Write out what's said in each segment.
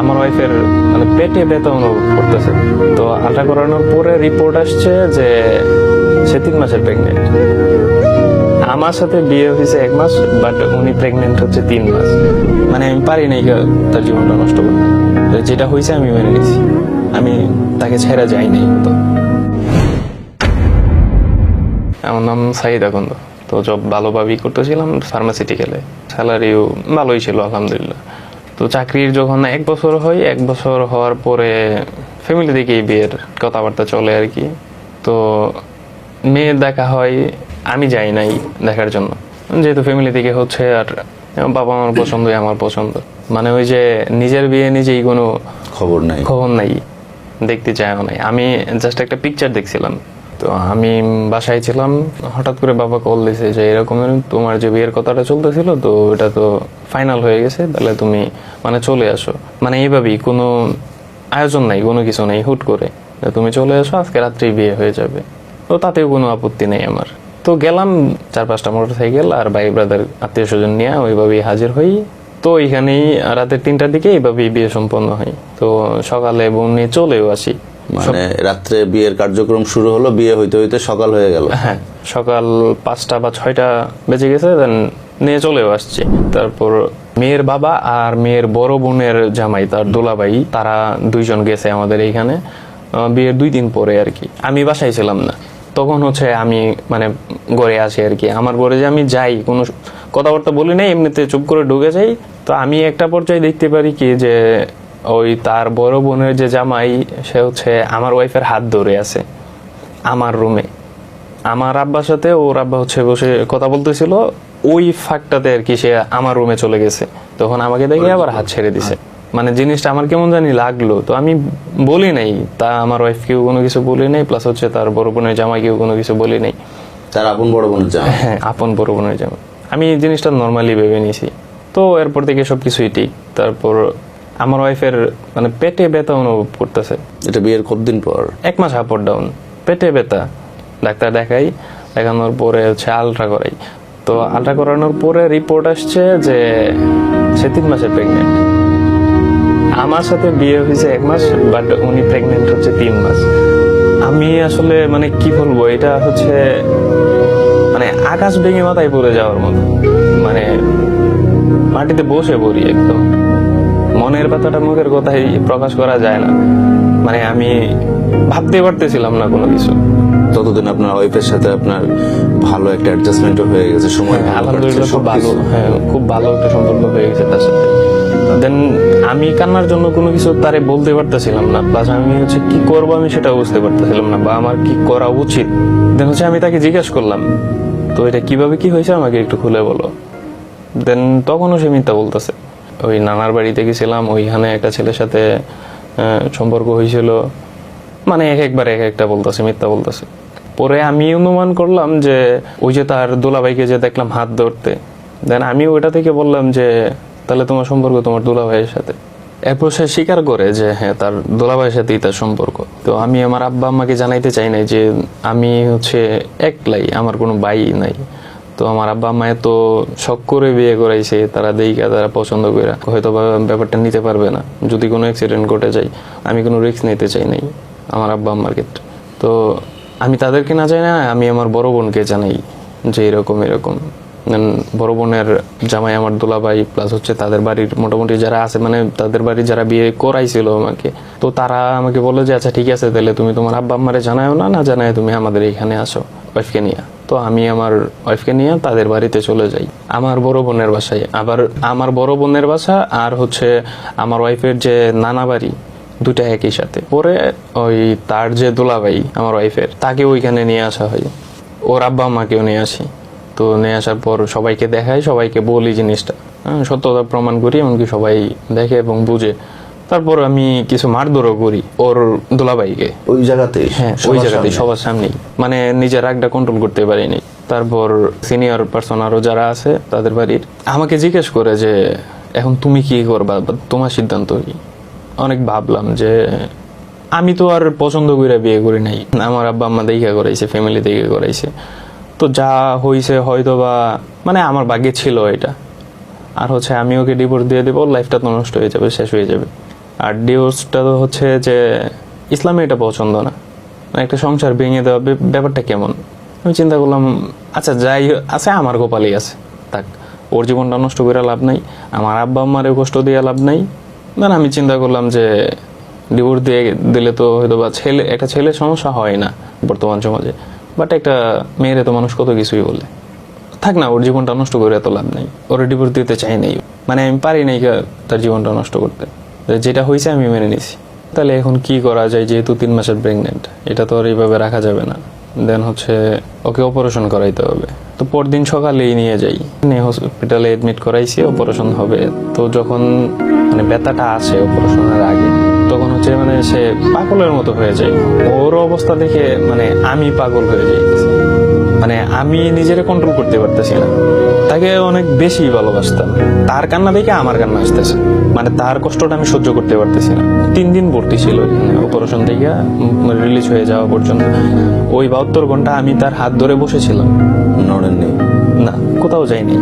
আমার ওয়াইফের মানে পেটে ব্যথা অনুভব করতেছে। তো আলট্রা করানোর পরে রিপোর্ট আসছে যে সে তিন মাসের প্রেগনেন্ট আমার সাথে বিয়ে হয়েছে এক মাস বাট উনি প্রেগনেন্ট হচ্ছে তিন মাস। মানে আমি পারি নাই তার জীবনটা নষ্ট করতে। যেটা হয়েছে আমি মেনে নিছি। আমি তাকে ছেড়ে যাই নাই তো। আমার নাম সাইদ আকন্দ তো জব ভালোভাবেই করতেছিলাম ফার্মাসিউটিক্যালে স্যালারিও ভালোই ছিল, আলহামদুলিল্লাহ। তো চাকরির যখন এক বছর হয় এক বছর হওয়ার পরে ফ্যামিলি থেকেই বিয়ের কথাবার্তা চলে আর কি। তো মেয়ের দেখা হয় আমি যাই নাই দেখার জন্য। যেহেতু ফ্যামিলি থেকে হচ্ছে আর বাবা আমার পছন্দই আমার পছন্দ। মানে ওই যে নিজের বিয়ে নিজেই কোনো খবর নাই। খবর নাই দেখতে চাইও নাই। আমি জাস্ট একটা পিকচার দেখছিলাম। তো আমি বাসায় ছিলাম, হঠাৎ করে বাবা কল দিছে যে এরকমের তোমার যে বিয়ের কথাটা চলতেছিল, তো এটা তো ফাইনাল হয়ে গেছে, তাহলে তুমি মানে চলে আসো। মানে এইভাবেই কোনো আয়োজন নাই, কোনো কিছু নেই হুট করে। তুমি চলে আসো, আজকে রাত্রেই বিয়ে হয়ে যাবে। তো তাতেও কোনো আপত্তি নেই আমার। তো গেলাম চার পাঁচটা মোটর সাইকেল আর ভাই ব্রাদার আত্মীয় স্বজন নিয়ে ওইভাবেই হাজির হই। তো এখানেই রাতের তিনটার দিকে এইভাবেই বিয়ে সম্পন্ন হয়। তো সকালে বোন নিয়ে চলেও আসি। মানে রাত্রে বিয়ের কার্যক্রম শুরু হলো বিয়ে হইতে হইতে সকাল হয়ে গেল। হ্যাঁ সকাল পাঁচটা বা ছয়টা বেজে গেছে দেন নিয়ে চলেও আসছি। তারপর মেয়ের বাবা আর মেয়ের বড় বোনের জামাই তার দোলাবাই তারা দুইজন গেছে আমাদের এইখানে। বিয়ের দুই দিন পরে আর কি। আমি বাসায় ছিলাম না। তখন হচ্ছে আমি মানে ঘরে আসি আর কি। আমার ঘরে যে আমি যাই কোনো কথাবার্তা বলি নাই এমনিতে চুপ করে ঢুকে যাই। তো আমি একটা পর্যায়ে দেখতে পারি কি যে ওই তার বড় বোনের যে জামাই সে হচ্ছে আমার ওয়াইফের হাত ধরে আছে আমার রুমে আমার আব্বার সাথে ওর আব্বা হচ্ছে বসে কথা বলতেছিল ওই ফাঁকটাতে আর কি সে আমার রুমে চলে গেছে। তখন আমাকে দেখে আবার হাত ছেড়ে দিছে। মানে জিনিসটা আমার কেমন জানি লাগল তো আমি বলি নাই তা আমার ওয়াইফ কেউ কোনো কিছু বলি নাই প্লাস হচ্ছে তার বড় বোনের জামাই কেউ কোনো কিছু বলি নাই। তার আপন বড় বোনের জামাই। হ্যাঁ আপন বড় বোনের জামাই। আমি জিনিসটা নর্মালি ভেবে নিয়েছি। তো এরপর থেকে সব কিছুই ঠিক তারপর আমার ওয়াইফের মানে পেটে ব্যথা অনুভব করতেছে। এটা বিয়ের কতদিন পর? এক মাস আপ ডাউন পেটে ব্যথা। ডাক্তার দেখাই দেখানোর পরে হচ্ছে আলট্রা করাই। তো আলট্রা করানোর পরে রিপোর্ট আসছে যে সে তিন মাসের প্রেগনেন্ট আমার সাথে বিয়ে হয়েছে এক মাস বাট উনি প্রেগনেন্ট হচ্ছে তিন মাস। আমি আসলে মানে কি বলব এটা হচ্ছে মানে আকাশ ভেঙে মাথায় পড়ে যাওয়ার মতো। মানে মাটিতে বসে পড়ি একদম। মনের কথাটা মুখের কথাই প্রকাশ করা যায় না। মানে আমি ভাবতে পারতেছিলাম না কোনো কিছু। ততদিন আপনার ওয়াইফের সাথে আপনার ভালো একটা অ্যাডজাস্টমেন্টও হয়ে গেছে সময় ভালো আলহামদুলিল্লাহ খুব ভালো হ্যাঁ খুব ভালো একটা সম্পর্ক হয়ে গেছে তার সাথে। দেন আমি কান্নার জন্য কোনো কিছু তারে বলতে পারতেছিলাম না প্লাস আমি হচ্ছে কি করব আমি সেটা বুঝতে পারতেছিলাম না বা আমার কি করা উচিত? দেন হচ্ছে আমি তাকে জিজ্ঞেস করলাম তো এটা কীভাবে কি হয়েছে আমাকে একটু খুলে বলো? দেন তখনও সে মিথ্যা বলতেছে। ওই নানার বাড়িতে গেছিলাম, ওইখানে একটা ছেলের সাথে সম্পর্ক হয়েছিল। মানে এক একবার এক একটা বলতেছে, মিথ্যা বলতেছে। পরে আমি অনুমান করলাম যে, ওই যে তার দোলাভাইকে যে দেখলাম হাত ধরতে, দেন আমি ওইটা থেকে বললাম যে, তাহলে তোমার সম্পর্ক তোমার দুলাভাইয়ের সাথে। এরপর সে স্বীকার করে যে হ্যাঁ তার দোলাভাইয়ের সাথেই তার সম্পর্ক। তো আমি আমার আব্বা আম্মাকে জানাইতে চাই নাই যে, আমি হচ্ছে একলাই, আমার কোনো ভাই নাই। তো আমার আব্বা আম্মা তো শখ করে বিয়ে করাইছে, তারা দেইকা তারা পছন্দ করে হয়তো ব্যাপারটা নিতে পারবে না। যদি কোনো অ্যাক্সিডেন্ট ঘটে যায়, আমি কোনো রিস্ক নিতে চাই নাই আমার আব্বা আম্মার ক্ষেত্রে। তো আমি তাদেরকে না জানি না আমি আমার বড় বোনকে জানাই যে এরকম এরকম। বড় বোনের জামাই আমার দোলাভাই প্লাস হচ্ছে তাদের বাড়ির মোটামুটি যারা আছে মানে তাদের বাড়ি যারা বিয়ে করাইছিল আমাকে, তো তারা আমাকে বলল যে আচ্ছা ঠিক আছে, তাহলে তুমি তোমার আব্বা আম্মারে জানাও না না জানায় তুমি আমাদের এখানে আসো ওয়াইফকে নিয়ে। তো আমি আমার ওয়াইফকে নিয়ে তাদের বাড়িতে চলে যাই। আমার বড় বোনের বাসায়। আবার আমার বড় বোনের বাসা আর হচ্ছে আমার ওয়াইফের যে নানা বাড়ি দুটা একই সাথে। পরে ওই তার যে দোলাভাই আমার ওয়াইফের তাকে ওইখানে নিয়ে আসা হয়। ওর আব্বা আম্মাকেও নিয়ে আসি। তো নিয়ে আসার পর সবাইকে দেখাই, সবাইকে বলি জিনিসটা। হ্যাঁ সত্যতা প্রমাণ করি, এমনকি সবাই দেখে এবং বুঝে। তারপর আমি কিছু মারধরও করি ওর দোলাবাইকে। ওই জায়গাতে হ্যাঁ ওই সামনে? সবার সামনেই। মানে নিজের রাগটা কন্ট্রোল করতে পারিনি। তারপর সিনিয়র পার্সন আরও যারা আছে তাদের বাড়ির আমাকে জিজ্ঞেস করে যে এখন তুমি কি করবা? তোমার সিদ্ধান্ত কি? অনেক ভাবলাম যে আমি তো আর পছন্দ করে বিয়ে করি নাই। আমার আব্বা আম্মা দেখা করাইছে ফ্যামিলি দেখে করাইছে। তো যা হয়েছে হয়তো বা মানে আমার ভাগ্যে ছিল এটা। আর হচ্ছে আমি ওকে ডিভোর্স দিয়ে দেবো লাইফটা তো নষ্ট হয়ে যাবে শেষ হয়ে যাবে। আর ডিভোর্সটা তো হচ্ছে যে ইসলামে এটা পছন্দ না। মানে একটা সংসার ভেঙে দেওয়া ব্যাপারটা কেমন? আমি চিন্তা করলাম আচ্ছা যাই আছে, আমার গোপালই আছে। থাক, ওর জীবনটা নষ্ট করে লাভ নাই, আমার আব্বা আম্মারেও কষ্ট দিয়ে লাভ নাই। দেন আমি চিন্তা করলাম যে ডিভোর্স দিয়ে দিলে তো হয়তো বা ছেলে, একটা ছেলের সমস্যা হয় না বর্তমান সমাজে। বাট একটা মেয়েরে তো মানুষ কত কিছুই বলে। থাক না, ওর জীবনটা নষ্ট করে এত লাভ নেই। ওর ডিভোর্স দিতে চাই নাই। মানে আমি পারি নাই তার জীবনটা নষ্ট করতে। যেটা হয়েছে আমি মেনে নিছি। তাহলে এখন কি করা যায় যেহেতু তিন মাসের প্রেগনেন্ট এটা তো আর এইভাবে রাখা যাবে না। দেন হচ্ছে ওকে অপারেশন করাইতে হবে। তো পরদিন সকালেই নিয়ে যাই। হসপিটালে এডমিট করাইছি অপারেশন হবে। তো যখন মানে ব্যথাটা আসে অপারেশনের আগে, তখন হচ্ছে মানে সে পাগলের মতো হয়ে যায়। ওর অবস্থা দেখে মানে আমি পাগল হয়ে যাই মানে আমি নিজেরে কন্ট্রোল করতে পারতেছি না। তাকে অনেক বেশি ভালোবাসতাম। তার কান্না দেখে আমার কান্না আসতেছে। মানে তার কষ্টটা আমি সহ্য করতে পারতেছি না। তিন দিন ভর্তি ছিল অপারেশন থেকে রিলিজ হয়ে যাওয়া পর্যন্ত। ওই বাহাত্তর ঘণ্টা আমি তার হাত ধরে বসেছিলাম। নড়েননি? না কোথাও যাইনি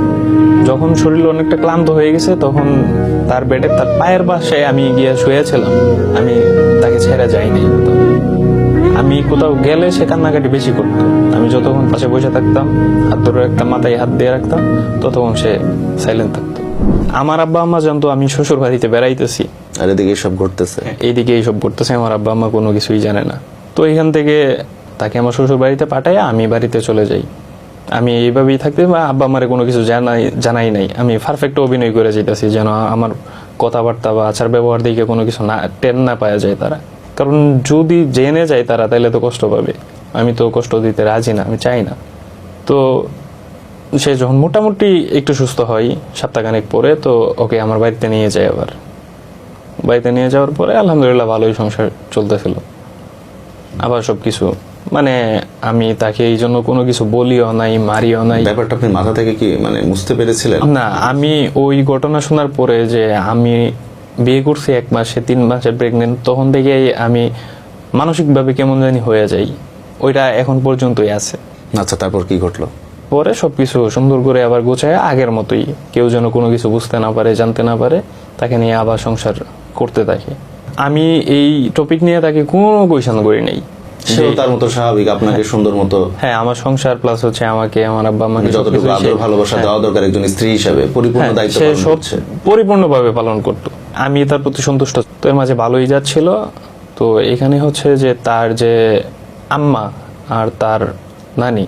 যখন শরীর অনেকটা ক্লান্ত হয়ে গেছে তখন তার বেডে তার পায়ের পাশে আমি গিয়ে শুয়েছিলাম। আমি তাকে ছেড়ে যাইনি। আমি কোথাও গেলে সে কান্নাকাটি বেশি করতো। আমি যতক্ষণ পাশে বসে থাকতাম হাত ধরে রাখতাম মাথায় হাত দিয়ে রাখতাম ততক্ষণ সে সাইলেন্ট থাকতো। আমার আব্বা আম্মা জানতো আমি শ্বশুর বাড়িতে বেড়াইতেছি। আর এদিকে সব ঘটতেছে। এইদিকে এইসব ঘটতেছে আমার আব্বা আম্মা কোনো কিছুই জানে না। তো এখান থেকে তাকে আমার শ্বশুর বাড়িতে পাঠায় আমি বাড়িতে চলে যাই। আমি এইভাবেই থাকতে বা আব্বা আমারে কোনো কিছু জানাই জানাই নাই। আমি পারফেক্ট অভিনয় করে যেতেছি যেন আমার কথাবার্তা বা আচার ব্যবহার দিকে কোনো কিছু না টেন না পাওয়া যায় তারা। কারণ যদি জেনে যায় তারা তাহলে তো কষ্ট পাবে। আমি তো কষ্ট দিতে রাজি না আমি চাই না। তো সে যখন মোটামুটি একটু সুস্থ হয় সপ্তাহখানেক পরে তো ওকে আমার বাড়িতে নিয়ে যায় আবার। বাড়িতে নিয়ে যাওয়ার পরে আলহামদুলিল্লাহ ভালোই সংসার চলতেছিল। আবার সবকিছু মানে আমি তাকে এই জন্য কোনো কিছু বলিও নাই মারিও নাই। ব্যাপারটা আপনি মাথা থেকে কি মানে বুঝতে পেরেছিলেন? না আমি ওই ঘটনা শোনার পরে যে আমি বিয়ে করছি এক মাসে তিন মাসে প্রেগনেন্ট তখন থেকেই আমি মানসিকভাবে কেমন জানি হয়ে যাই। ওইটা এখন পর্যন্তই আছে। আচ্ছা তারপর কি ঘটলো? পরে সবকিছু সুন্দর করে আবার গোছায় আগের মতোই। কেউ যেন কোনো কিছু বুঝতে না পারে জানতে না পারে তাকে নিয়ে আবার সংসার করতে থাকে। আমি এই টপিক নিয়ে তাকে কোনো কোয়েশন করি নাই। সেও তার মতো স্বাভাবিক আপনাকে সুন্দর মতো। হ্যাঁ আমার সংসার প্লাস হচ্ছে আমাকে আমার আব্বা আমাকে যতটুকু আদর ভালোবাসা দেওয়া দরকার একজন স্ত্রী হিসাবে পরিপূর্ণ হ্যাঁ, দায়িত্ব পালন করছে। পরিপূর্ণভাবে পালন করতো। আমি তার প্রতি সন্তুষ্ট। তো এর মাঝে ভালোই যাচ্ছিল। তো এখানে হচ্ছে যে তার যে আম্মা আর তার নানি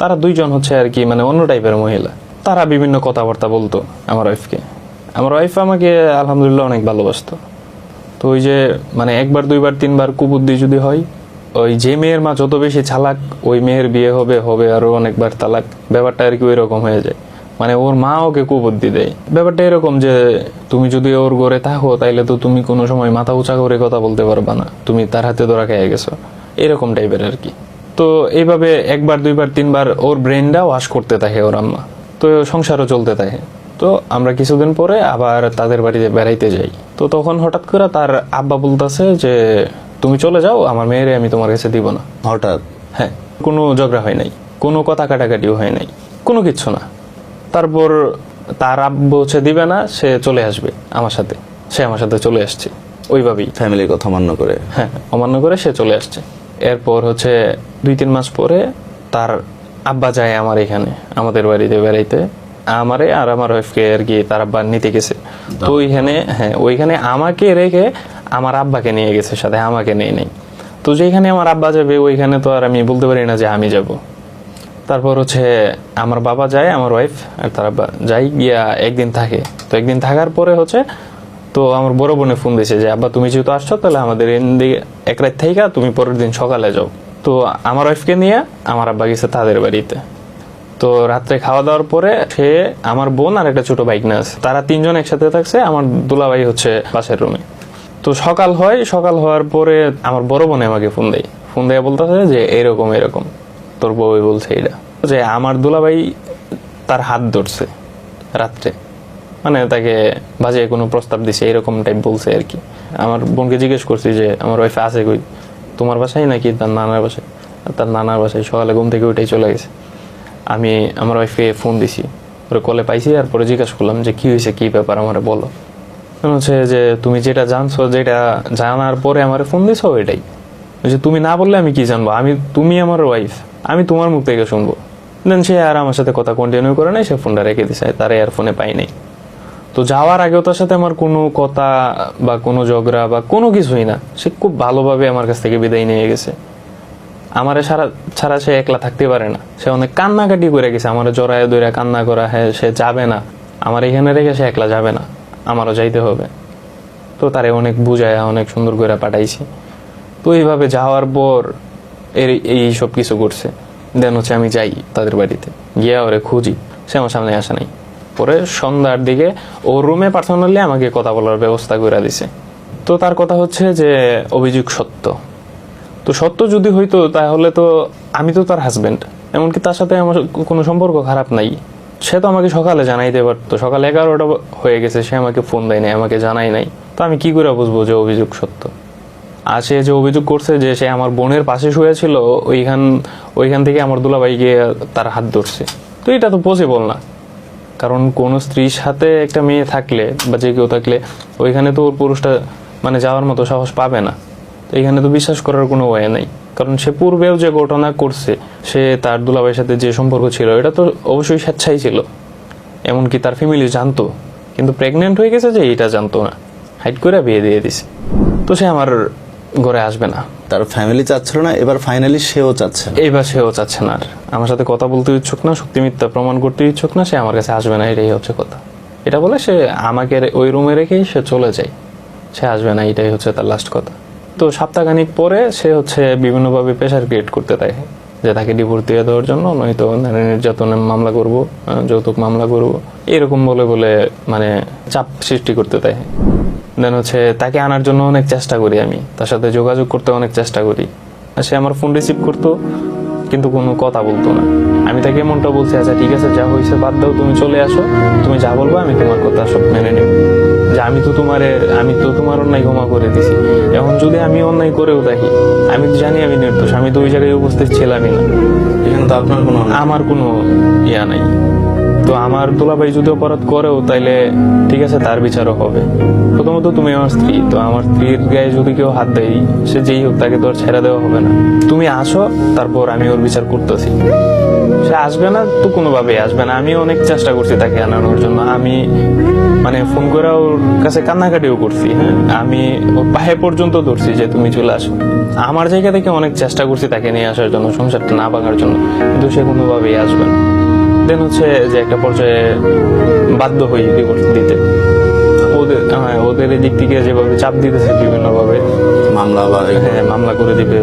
তারা দুইজন হচ্ছে আর কি মানে অন্য টাইপের মহিলা। তারা বিভিন্ন কথাবার্তা বলতো আমার ওয়াইফকে আমার ওয়াইফ আমাকে আলহামদুলিল্লাহ অনেক ভালোবাসতো। তো ওই যে মানে একবার দুইবার তিনবার কুবুদ্ধি যদি হয় ওই যে মেয়ের মা যত বেশি চালাক, ওই মেয়ের বিয়ে হবে হবে আরও অনেকবার তালাক। ব্যাপারটা আর কি ওই রকম হয়ে যায়। মানে ওর মা ওকে কুবুদ্ধি দেয়। ব্যাপারটা এরকম যে, তুমি যদি ওর ঘরে থাকো, তাইলে তো তুমি কোনো সময় মাথা উঁচা করে কথা বলতে পারবা না। তুমি তার হাতে ধরা খেয়ে গেছো। এরকম টাইপের আর কি। তো এইভাবে একবার, দুইবার, তিনবার ওর ব্রেনটা ওয়াশ করতে থাকে ওর আম্মা। তো সংসারও চলতে থাকে। তো আমরা কিছুদিন পরে আবার তাদের বাড়িতে বেড়াইতে যাই। তো তখন হঠাৎ করে তার আব্বা বলতেছে যে তুমি চলে যাও আমার মেয়েরে আমি তোমার কাছে দিব না। হঠাৎ? হ্যাঁ কোনো ঝগড়া হয় নাই কোনো কথা কাটাকাটিও হয় নাই কোনো কিচ্ছু না। তারপর তার আব্বু হচ্ছে দিবে না সে চলে আসবে আমার সাথে সে আমার সাথে চলে আসছে ওইভাবেই। ফ্যামিলির কথা অমান্য করে? হ্যাঁ অমান্য করে সে চলে আসছে। এরপর হচ্ছে দুই তিন মাস পরে তার আব্বা যায় আমার এখানে আমাদের বাড়িতে বেড়াইতে। আমারে আর আমার ওয়াইফকে আর কি তার আব্বা নিতে গেছে। তো ওইখানে হ্যাঁ ওইখানে আমাকে রেখে আমার আব্বাকে নিয়ে গেছে, সাথে আমাকে নিয়ে নেই। তো যেখানে আমার আব্বা যাবে, ওইখানে তো আর আমি বলতে পারি না যে আমি যাব। তারপর হচ্ছে আমার বাবা যায়, আমার ওয়াইফ আর তার আব্বা যাই গিয়া একদিন থাকে। তো একদিন থাকার পরে হচ্ছে তো আমার বড় বোনে ফোন দিয়েছে যে, আব্বা, তুমি যেহেতু আসছো, তাহলে আমাদের এক রাত থেকে তুমি পরের দিন সকালে যাও। তো আমার ওয়াইফকে নিয়ে আমার আব্বা গেছে তাদের বাড়িতে। তো রাত্রে খাওয়া দাওয়ার পরে সে আমার বোন আর একটা ছোট বাইক না আছে। তারা তিনজন একসাথে থাকছে, আমার দুলাভাই হচ্ছে পাশের রুমে তো সকাল হয়, সকাল হওয়ার পরে আমার বড় বোনে আমাকে ফোন দেয়। ফোন দিয়ে বলতেছে যে, এরকম এরকম, তোর বউ বলছে এটা যে আমার দুলাভাই তার হাত ধরছে রাত্রে। মানে তাকে বাজে কোনো প্রস্তাব দিছে, এরকম টাইপ বলছে আর কি। আমার বোনকে জিজ্ঞেস করছি যে, আমার ওয়াইফ আছে কই? তোমার বাসায় নাকি তার নানার বাসায়? তার নানার বাসায় সকালে ঘুম থেকে উঠেই চলে গেছে। আমি আমার ওয়াইফকে ফোন দিছি। ওরে কলে পাইছি আর পরে জিজ্ঞাসা করলাম যে, কি হয়েছে কি ব্যাপার? আমার বলো। হচ্ছে যে তুমি যেটা জানছো, যেটা জানার পরে আমার ফোন দিছো এটাই যে তুমি না বললে আমি কি জানব? আমি, তুমি আমার ওয়াইফ আমি তোমার মুখ থেকে শুনব। দেন সে আর আমার সাথে কথা কন্টিনিউ করে নাই, সে ফোনটা রেখে দিছে, তার আর ফোনে পাই নাই। তো যাওয়ার আগেও তার সাথে আমার কোনো কথা বা কোনো ঝগড়া বা কোনো কিছুই না। সে খুব ভালোভাবে আমার কাছ থেকে বিদায় নিয়ে গেছে। আমারে সারা, ছাড়া সে একলা থাকতে পারে না। সে অনেক কান্নাকাটি করে গেছে, আমার জড়ায় দইরা কান্না করা হ্যাঁ সে যাবে না। আমার এখানে রেখে সে একলা যাবে না। আমারও যাইতে হবে। তো তারে অনেক বুঝায়, অনেক সুন্দর করে পাঠাইছি। তো এইভাবে যাওয়ার পর এর এই সব কিছু করছে দেন হচ্ছে আমি যাই তাদের বাড়িতে। গিয়ে ওরে খুঁজি, সে আমার সামনে আসে নাই। পরে সন্ধ্যার দিকে ও রুমে পার্সোনালি আমাকে কথা বলার ব্যবস্থা করে দিছে। তো তার কথা হচ্ছে যে, অভিযোগ সত্য। তো সত্য যদি হইতো তাহলে তো আমি তো তার হাজবেন্ড এমনকি তার সাথে আমার কোনো সম্পর্ক খারাপ নাই। সে তো আমাকে সকালে জানাইতে পারতো। সকালে এগারোটা হয়ে গেছে, সে আমাকে ফোন দেয় নাই, আমাকে জানাই নাই। তো আমি কি করে বুঝব যে অভিযোগ সত্য? আর সে যে অভিযোগ করছে যে সে আমার বোনের পাশে শুয়েছিল, ওইখান ওইখান থেকে আমার দুলাভাই গিয়ে তার হাত ধরছে। তো এটা তো পসিবল না। কারণ কোনো স্ত্রীর সাথে একটা মেয়ে থাকলে বা যে কেউ থাকলে, ওইখানে তো ওর পুরুষটা মানে যাওয়ার মতো সাহস পাবে না। তো এখানে তো বিশ্বাস করার কোনো ওয়ে নাই। কারণ সে পূর্বেও যে ঘটনা করছে সে তার দুলাভাইয়ের সাথে যে সম্পর্ক ছিল এটা তো অবশ্যই স্বেচ্ছাই ছিল। এমনকি তার ফ্যামিলি জানতো। কিন্তু প্রেগনেন্ট হয়ে গেছে যে এটা জানতো না। হাইট করে বিয়ে দিয়ে দিছে। তো সে আমার ঘরে আসবে না। তার ফ্যামিলি চাচ্ছিল না এবার ফাইনালি সেও চাচ্ছে না। এইবার সেও চাচ্ছে না আর। আমার সাথে কথা বলতে ইচ্ছুক না সত্যি মিথ্যা প্রমাণ করতে ইচ্ছুক না সে আমার কাছে আসবে না এটাই হচ্ছে কথা। এটা বলে সে আমাকে ওই রুমে রেখেই সে চলে যায়। সে আসবে না এটাই হচ্ছে তার লাস্ট কথা। তো সপ্তাহখানিক পরে সে হচ্ছে বিভিন্নভাবে প্রেশার ক্রিয়েট করতে দেয় যে তাকে ডিভোর্স দিয়ে দেওয়ার জন্য, নয়তো নারী নির্যাতনের মামলা করব যৌতুক মামলা করব, এরকম বলে বলে মানে চাপ সৃষ্টি করতে দেয়। দেন হচ্ছে তাকে আনার জন্য অনেক চেষ্টা করি আমি, তার সাথে যোগাযোগ করতে অনেক চেষ্টা করি। সে আমার ফোন রিসিভ করতো কিন্তু কোনো কথা বলতো না। আমি তাকে মনটা বলছি আচ্ছা ঠিক আছে যা হয়েছে বাদ দাও তুমি চলে আসো। তুমি যা বলব আমি তোমার কথা সব মেনে নেব। যে আমি তো তোমারে আমি তো তোমার অন্যায় ক্ষমা করে দিছি। এখন যদি আমি অন্যায় করেও থাকি আমি তো জানি আমি নির্দোষ আমি তো ওই জায়গায় উপস্থিত ছিলামই না। এখানে তো আপনার কোনো আমার কোনো ইয়া নাই। তো আমার দুলাভাই যদি অপরাধ করেও, তাইলে ঠিক আছে, তার বিচারও হবে। প্রথমত তুমি আমার স্ত্রী, তো আমার স্ত্রীর গায়ে যদি কেউ হাত দেয়, সে যেই হোক, তাকে তো আর ছেড়ে দেওয়া হবে না। তুমি আসো, তারপর আমি ওর বিচার করতেছি। সে আসবে না তো কোনোভাবেই আসবে না। আমি অনেক চেষ্টা করছি তাকে আনানোর জন্য। আমি মানে ফোন করে ওর কাছে কান্নাকাটিও করছি হ্যাঁ? আমি ওর পায়ে পর্যন্ত ধরছি যে তুমি চলে আসো। আমার জায়গা থেকে অনেক চেষ্টা করছি তাকে নিয়ে আসার জন্য, সংসারটা না ভাঙার জন্য। কিন্তু সে কোনোভাবেই আসবে না। দেন হচ্ছে যে একটা পর্যায়ে বাধ্য হই ডিভোর্স দিতে। ওদের হ্যাঁ ওদের এদিক থেকে যেভাবে চাপ দিতেছে বিভিন্নভাবে। মামলা বা। হ্যাঁ মামলা করে দিবে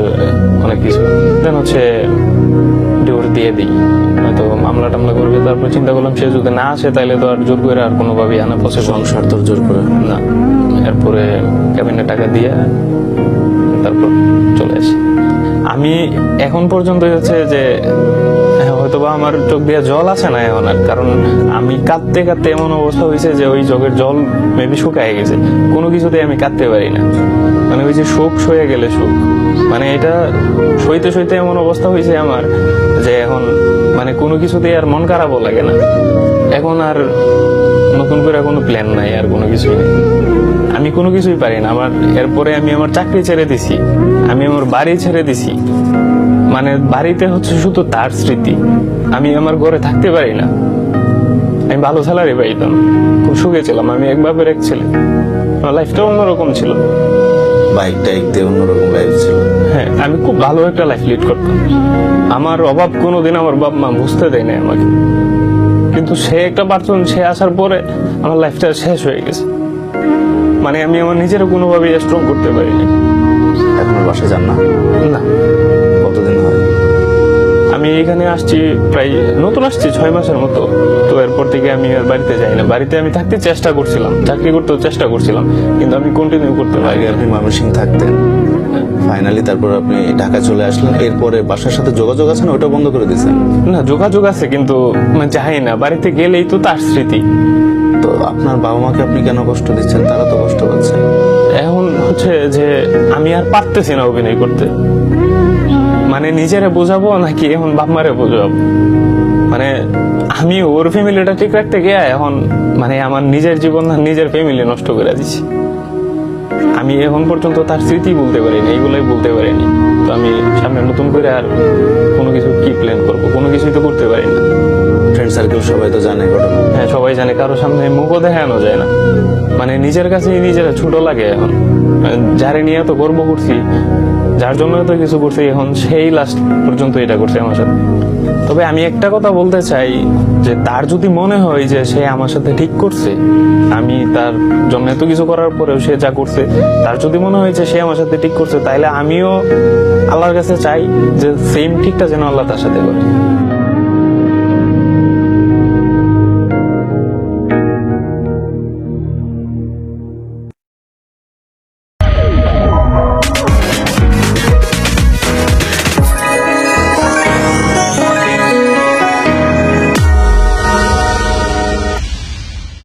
অনেক কিছু। দেন হচ্ছে ডিভোর্স দিয়ে দিই। তো মামলা টামলা করবে তারপর চিন্তা করলাম সে যদি না আসে তাহলে তো আর জোর করে আর কোনোভাবেই আনা পসিবল সংসার তোর জোর করে না। এরপরে ক্যাবিনে টাকা দিয়ে তারপর চলে আসি। আমি এখন পর্যন্ত হচ্ছে যে হয়তোবা আমার চোখ দিয়ে জল আসে না এখন আর, কারণ আমি কাঁদতে কাঁদতে এমন অবস্থা হয়েছে যে ওই চোখের জল মেবি শুকায় গেছে। কোনো কিছুতে আমি কাঁদতে পারি না। মানে ওই যে শোক সয়ে গেলে শোক। মানে এটা সইতে সইতে এমন অবস্থা হয়েছে আমার যে এখন মানে কোনো কিছুতেই আর মন খারাপও লাগে না। এখন আর নতুন করে কোনো প্ল্যান নাই আর কোনো কিছুই নেই। আমি কোনো কিছুই পারি না। আমার এরপরে আমি আমার চাকরি ছেড়ে দিছি। আমি আমার বাড়ি ছেড়ে দিছি। মানে বাড়িতে হচ্ছে শুধু তার স্মৃতি। আমি আমার ঘরে থাকতে পারি না। আমি ভালো স্যালারি পাইতাম। খুব সুখে ছিলাম। আমি এক বাপের এক ছেলে। আমার লাইফটা অন্যরকম ছিল। বাইক টাইক দিয়ে অন্যরকম লাইফ ছিল। হ্যাঁ আমি খুব ভালো একটা লাইফ লিড করতাম। আমার অভাব কোনোদিন আমার বাপ মা বুঝতে দেয় না আমাকে। কিন্তু সে একটা পার্সন সে আসার পরে আমার লাইফটা শেষ হয়ে গেছে। মানে আমি আমার নিজের কোনোভাবে স্ট্রং করতে পারিনি। এখন বাসে যান না? না। আমি এখানে আসছি প্রায় নতুন আসছি ছয় মাসের মতো। তো এরপর থেকে আমি আর বাড়িতে যাই না। বাড়িতে আমি থাকতে চেষ্টা করছিলাম চাকরি করতেও চেষ্টা করছিলাম কিন্তু আমি কন্টিনিউ করতে পারি আপনি ময়মনসিং থাকতেন। ফাইনালি তারপর আপনি ঢাকা চলে আসলেন এরপরে বাসার সাথে যোগাযোগ আছে না? ওটা বন্ধ করে দিয়েছেন? না যোগাযোগ আছে কিন্তু মানে যাই না বাড়িতে গেলেই তো তার স্মৃতি। তো আপনার বাবা মাকে আপনি কেন কষ্ট দিচ্ছেন? তারা তো কষ্ট পাচ্ছে। এখন হচ্ছে যে আমি আর পারতেছি না অভিনয় করতে। মানে নিজেরে বোঝাবো নাকি এখন বাপমারে বোঝাবো? মানে আমি ওর ফ্যামিলিটা ঠিক রাখতে গিয়ে এখন মানে আমার নিজের জীবন না নিজের ফ্যামিলি নষ্ট করে দিছি। আমি এখন পর্যন্ত তার স্মৃতি বলতে পারিনি, এইগুলোই বলতে পারিনি। তো আমি সামনে নতুন করে আর কোনো কিছু কি প্ল্যান করব? কোনো কিছুই তো করতে পারি না। ফ্রেন্ড সার্কেল সবাই তো জানে ঘটনা। হ্যাঁ সবাই জানে, কারও সামনে মুখও দেখানো যায় না। মানে নিজের কাছে নিজেরা ছোট লাগে এখন। মানে যারে নিয়ে তো গর্ব করছি, যার জন্য তো কিছু করছি, এখন সেই লাস্ট পর্যন্ত এটা করছে আমার সাথে। তবে আমি একটা কথা বলতে চাই, যে তার যদি মনে হয় যে সে আমার সাথে ঠিক করছে, আমি তার জন্য এত কিছু করার পরেও সে যা করছে, তার যদি মনে হয় যে সে আমার সাথে ঠিক করছে তাহলে আমিও আল্লাহর কাছে চাই যে সেম ঠিকটা যেন আল্লাহ তার সাথে করে।